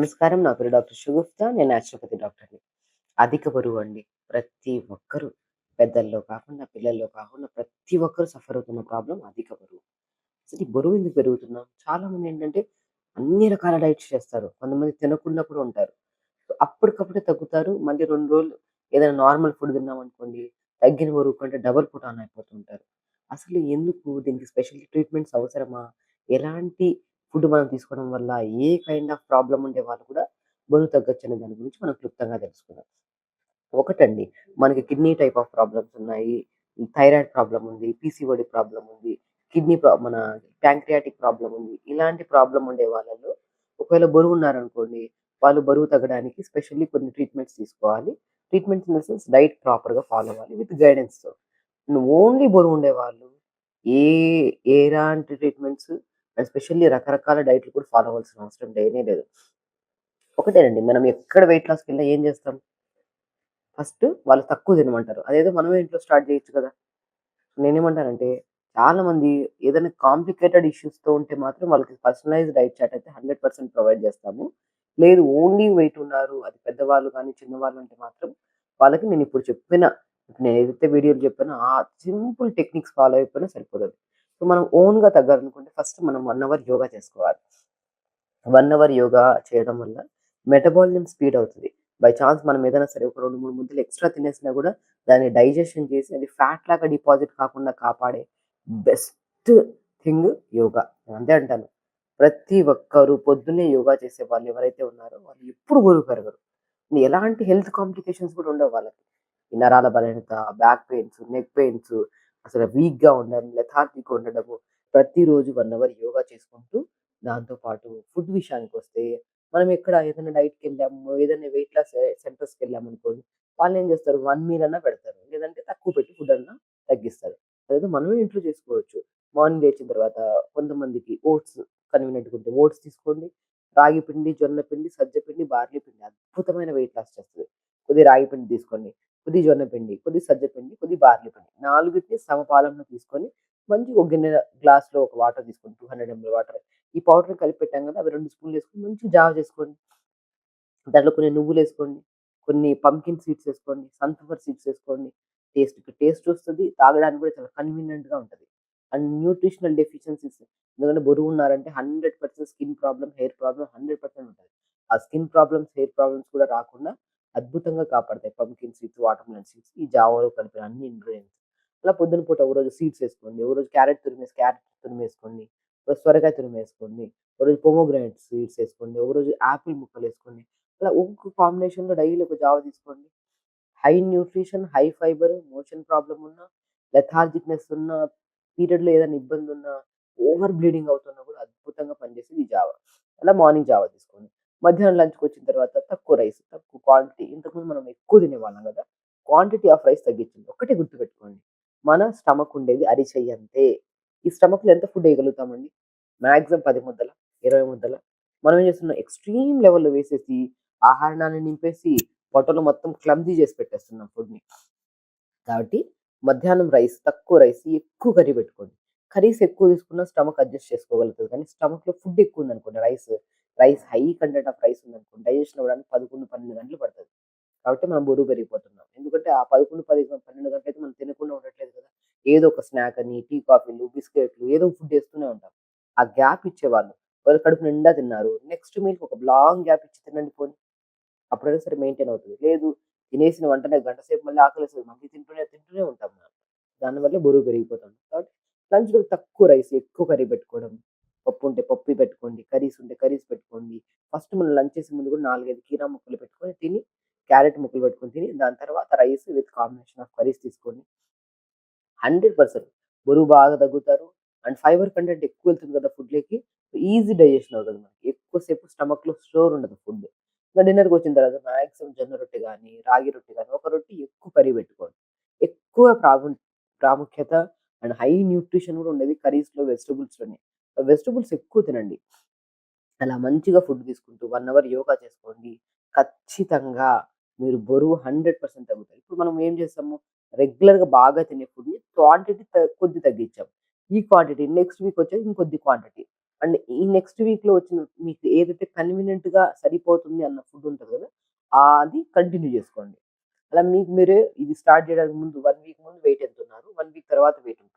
నమస్కారం. నా పేరు డాక్టర్ షుగుప్తా నేను న్యాచురోపతి డాక్టర్‌ని. అధిక బరువు అండి. ప్రతి ఒక్కరు పెద్దల్లో కాకుండా, పిల్లల్లో కాకుండా ప్రతి ఒక్కరు సఫర్ అవుతున్న ప్రాబ్లమ్ అధిక బరువు. అసలు ఈ బరువు ఎందుకు పెరుగుతున్నాం? చాలామంది ఏంటంటే అన్ని రకాల డైట్స్ చేస్తారు. కొంతమంది తినకుండా కూడా ఉంటారు. అప్పటికప్పుడే తగ్గుతారు. మళ్ళీ రెండు రోజులు ఏదైనా నార్మల్ ఫుడ్ తిన్నామనుకోండి, తగ్గిన బరువు కంటే డబుల్ పుటాన్ అయిపోతుంటారు. అసలు ఎందుకు? దీనికి స్పెషల్ ట్రీట్మెంట్స్ అవసరమా? ఎలాంటి ఫుడ్ మనం తీసుకోవడం వల్ల ఏ కైండ్ ఆఫ్ ప్రాబ్లం ఉండే వాళ్ళు కూడా బరువు తగ్గచ్చు అనే దాని గురించి మనం క్లుప్తంగా తెలుసుకుందాం. ఒకటండి మనకి కిడ్నీ టైప్ ఆఫ్ ప్రాబ్లమ్స్ ఉన్నాయి. థైరాయిడ్ ప్రాబ్లం ఉంది. పీసీఓడీ ప్రాబ్లం ఉంది. కిడ్నీ ప్రా మన ప్యాంక్రియాటిక్ ప్రాబ్లం ఉంది. ఇలాంటి ప్రాబ్లం ఉండే వాళ్ళలో ఒకవేళ బరువు ఉన్నారనుకోండి, వాళ్ళు బరువు తగ్గడానికి స్పెషల్లీ కొన్ని ట్రీట్మెంట్స్ తీసుకోవాలి. Treatments in the sense diet ప్రాపర్‌గా ఫాలో అవ్వాలి విత్ గైడెన్స్‌తో. ఓన్లీ బరువు ఉండేవాళ్ళు ఏ ఎలాంటి ట్రీట్మెంట్స్ ఎస్పెషల్లీ స్పెషల్లీ రకరకాల డైట్‌లు కూడా ఫాలో అవ్వాల్సిన అవసరం లేనే లేదు. ఒకటేనండి మనం ఎక్కడ వెయిట్ లాస్కి వెళ్ళినా ఏం చేస్తాం? ఫస్ట్ వాళ్ళు తక్కువ తినమంటారు. అదేదో మనమే ఇంట్లో స్టార్ట్ చేయొచ్చు కదా! నేనేమంటానంటే చాలామంది ఏదైనా కాంప్లికేటెడ్ ఇష్యూస్‌తో ఉంటే మాత్రం వాళ్ళకి పర్సనలైజ్ డైట్ చార్ట్ అయితే 100% ప్రొవైడ్ చేస్తాము. లేదు ఓన్లీ వెయిట్ ఉన్నారు. అది పెద్దవాళ్ళు కానీ, చిన్నవాళ్ళు అంటే మాత్రం వాళ్ళకి నేను ఇప్పుడు చెప్పిన నేను ఏదైతే వీడియోలు చెప్పానో ఆ సింపుల్ టెక్నిక్స్ ఫాలో అయిపోయినా సరిపోతుంది సో, మనం ఓన్‌గా తగ్గాలనుకుంటే ఫస్ట్ మనం వన్ అవర్ యోగా చేసుకోవాలి. వన్ అవర్ యోగా చేయడం వల్ల మెటబాలిజం స్పీడ్ అవుతుంది బై ఛాన్స్ మనం ఏదైనా సరే ఒక 2, 3 ముద్దలు ఎక్స్‌ట్రా తినేసినా కూడా దాన్ని డైజెషన్ చేసి అది ఫ్యాట్ లాగా డిపాజిట్ కాకుండా కాపాడే బెస్ట్ థింగ్ యోగా. నేను అంతే అంటాను. ప్రతి ఒక్కరు పొద్దున్నే యోగా చేసే వాళ్ళు ఎవరైతే ఉన్నారో వాళ్ళు ఎప్పుడు గురువు పెరగరు. ఎలాంటి హెల్త్ కాంప్లికేషన్స్ కూడా ఉండవు వాళ్ళకి. నరాల బలహీనత, బ్యాక్ పెయిన్స్, నెక్ పెయిన్స్, అసలు వీక్‌గా ఉండడం, లెథార్జిక్‌గా ఉండడము. ప్రతిరోజు వన్ అవర్ యోగా చేసుకుంటూ దాంతో పాటు ఫుడ్ విషయానికొస్తే మనం ఎక్కడ ఏదైనా డైట్‌కెళ్ళాము, ఏదైనా వెయిట్ లాస్ సెంటర్స్కి వెళ్ళాము అనుకోండి వాళ్ళు ఏం చేస్తారు వన్ మీల్ అన్నా పెడతారు. లేదంటే తక్కువ పెట్టి ఫుడ్ అన్నా తగ్గిస్తారు. అదేదో మనమే ఇంట్లో చేసుకోవచ్చు. మార్నింగ్ లేచిన తర్వాత కొంతమందికి ఓట్స్ కన్వీనియంట్‌గా ఉంటే ఓట్స్ తీసుకోండి. రాగి పిండి, జొన్న పిండి, సజ్జ పిండి, బార్లీ పిండి అద్భుతమైన వెయిట్ లాస్ చేస్తుంది కొద్దిగా రాగి పిండి తీసుకోండి. కొద్ది జొన్న పిండి, కొద్దిగా సజ్జ పిండి, కొద్ది బార్లీ పిండి. నాలుగిటిని సమపాలంలో తీసుకొని మంచి ఒక గిన్నె గ్లాస్‌లో ఒక వాటర్ తీసుకోండి. 200 ఎంఎల్ వాటర్. ఈ పౌడర్ కలిపి పెట్టాం కదా! అవి రెండు స్పూన్‌లు వేసుకొని మంచి జావ చేసుకోండి. దాంట్లో కొన్ని నువ్వులు వేసుకోండి కొన్ని పంకిన్ సీడ్స్ వేసుకోండి సన్‌ఫ్లవర్ సీడ్స్ వేసుకోండి టేస్ట్ టేస్ట్ వస్తుంది తాగడానికి కూడా చాలా కన్వీనియంట్‌గా ఉంటుంది అండ్ న్యూట్రిషనల్ డెఫిషియన్సీస్ ఎందుకంటే బరువు ఉన్నారంటే 100% skin problem, hair problem hundred percent ఉంటుంది ఆ స్కిన్ ప్రాబ్లమ్స్, హెయిర్ ప్రాబ్లమ్స్ కూడా రాకుండా అద్భుతంగా కాపాడతాయి. పంకిన్ సీడ్స్, వాటర్‌మెలన్ సీడ్స్ ఈ జావాలో కలిపిన అన్ని ఇంగ్రీడియంట్స్ అలా పొద్దున పూట ఒకరోజు సీడ్స్ ఏసుకోండి. ఒకరోజు క్యారెట్ తురిమేసి క్యారెట్ తురిమేసుకోండి. ఒకరోజు సొరకాయ తురిమేసుకోండి. ఒకరోజు పొమోగ్రానైట్ సీడ్స్ ఏసుకోండి. ఒకరోజు యాపిల్ ముక్కలేసుకోండి. అలా ఒక్కొక్క కాంబినేషన్‌లో డైలీ ఒక జావ తీసుకోండి. High nutrition, high fibre, motion problem ఉన్నా, లెథార్జిక్‌నెస్ ఉన్నా, పీరియడ్‌లో ఏదైనా ఇబ్బంది ఉన్నా, ఓవర్ బ్లీడింగ్ అవుతున్నా కూడా అద్భుతంగా పనిచేసేది ఈ జావ. అలా మార్నింగ్ జావ తీసుకోండి. మధ్యాహ్నం లంచ్‌కొచ్చిన తర్వాత తక్కువ రైస్, తక్కువ క్వాంటిటీ ఇంతకుముందు మనం ఎక్కువ తినేవాళ్ళం కదా! క్వాంటిటీ ఆఫ్ రైస్ తగ్గించండి. ఒక్కటే గుర్తుపెట్టుకోండి. మన స్టమక్ ఉండేది అరిచెయ్యి అంతే. ఈ స్టమక్‌లో ఎంత ఫుడ్ వేయగలుగుతామండి మాక్సిమం 10 ముద్దల, 20 ముద్దల. మనం ఏం చేస్తున్నాం ఎక్స్‌ట్రీమ్ లెవెల్‌లో వేసేసి ఆహారాన్ని నింపేసి పొట్టలో మొత్తం క్లమ్జీ చేసి పెట్టేస్తున్నాం ఫుడ్‌ని. కాబట్టి మధ్యాహ్నం రైస్, తక్కువ రైస్, ఎక్కువ కర్రీ పెట్టుకోండి. కర్రీస్ ఎక్కువ తీసుకున్న స్టమక్ అడ్జస్ట్ చేసుకోగలుగుతుంది కానీ స్టమక్‌లో ఫుడ్ ఎక్కువ ఉందనుకోండి rice, rice high content of rice ఉందనుకోండి డైజెషన్ అవ్వడానికి 11, 12 గంటలు పడుతుంది కాబట్టి మనం బరువు పెరిగిపోతున్నాం. ఎందుకంటే ఆ 11, 10, 12 గంటలైతే మనం తినకుండా ఉండట్లేదు కదా! ఏదో ఒక స్నాక్ అని, టీ, కాఫీలు, బిస్కెట్‌లు ఏదో ఫుడ్ వేస్తూనే ఉంటాం. ఆ గ్యాప్ ఇచ్చేవాళ్ళు. వాళ్ళు కడుపు నిండా తిన్నారు. నెక్స్ట్ మీల్‌కి ఒక లాంగ్ గ్యాప్ ఇచ్చి తినండి పోనీ. అప్పుడైనా సరే మెయింటైన్ అవుతుంది లేదు తినేసిన వెంటనే గంట సేపు మళ్ళీ ఆకలిస్తుంది మళ్ళీ తింటూనే తింటూనే ఉంటాం మనం. దానివల్ల బరువు పెరిగిపోతాం. కాబట్టి లంచ్‌లో తక్కువ రైస్, ఎక్కువ కర్రీ పెట్టుకోవడం. పప్పు ఉంటే పప్పు పెట్టుకోండి. కర్రీస్ ఉంటే కర్రీస్ పెట్టుకోండి. ఫస్ట్ మనం లంచ్ చేసే ముందు కూడా 4, 5 కీరా ముక్కలు పెట్టుకొని తిని, క్యారెట్ ముక్కలు పెట్టుకొని తిని, దాని తర్వాత rice with combination of curries తీసుకోండి. 100% బరువు బాగా తగ్గుతారు. అండ్ ఫైబర్ కంటెంట్ ఎక్కువ వెళ్తుంది కదా ఫుడ్‌లోకి. ఈజీ డైజెషన్ అవుతుంది మనకి. ఎక్కువసేపు స్టమక్‌లో స్టోర్ ఉండదు ఫుడ్. ఇంకా డిన్నర్‌కి వచ్చిన తర్వాత మ్యాక్సిమం జొన్న రొట్టె కానీ రాగి రొట్టె కానీ ఒక రొట్టె ఎక్కువ కర్రీ పెట్టుకోండి. ఎక్కువ ప్రాము ప్రాముఖ్యత అండ్ హై న్యూట్రిషన్ కూడా ఉండేది కర్రీస్‌లో, వెజిటబుల్స్‌లోనే. వెజిటబుల్స్ ఎక్కువ తినండి. అలా మంచిగా ఫుడ్ తీసుకుంటూ వన్ అవర్ యోగా చేసుకోండి. ఖచ్చితంగా మీరు బరువు 100% తగ్గుతారు. ఇప్పుడు మనం ఏం చేస్తాము రెగ్యులర్‌గా బాగా తినే ఫుడ్‌ని క్వాంటిటీ కొద్ది తగ్గించాం. ఈ క్వాంటిటీ నెక్స్ట్ వీక్ వచ్చేసి ఇంకొద్ది క్వాంటిటీ. అండ్ ఈ నెక్స్ట్ వీక్‌లో వచ్చిన మీకు ఏదైతే కన్వీనియంట్‌గా సరిపోతుంది అన్న ఫుడ్ ఉంటుంది కదా! అది కంటిన్యూ చేసుకోండి. అలా మీకు మీరే ఇది స్టార్ట్ చేయడానికి ముందు వన్ వీక్ ముందు వెయిట్ ఎంతున్నారు? 1 వీక్ తర్వాత వెయిట్ ఉంటుంది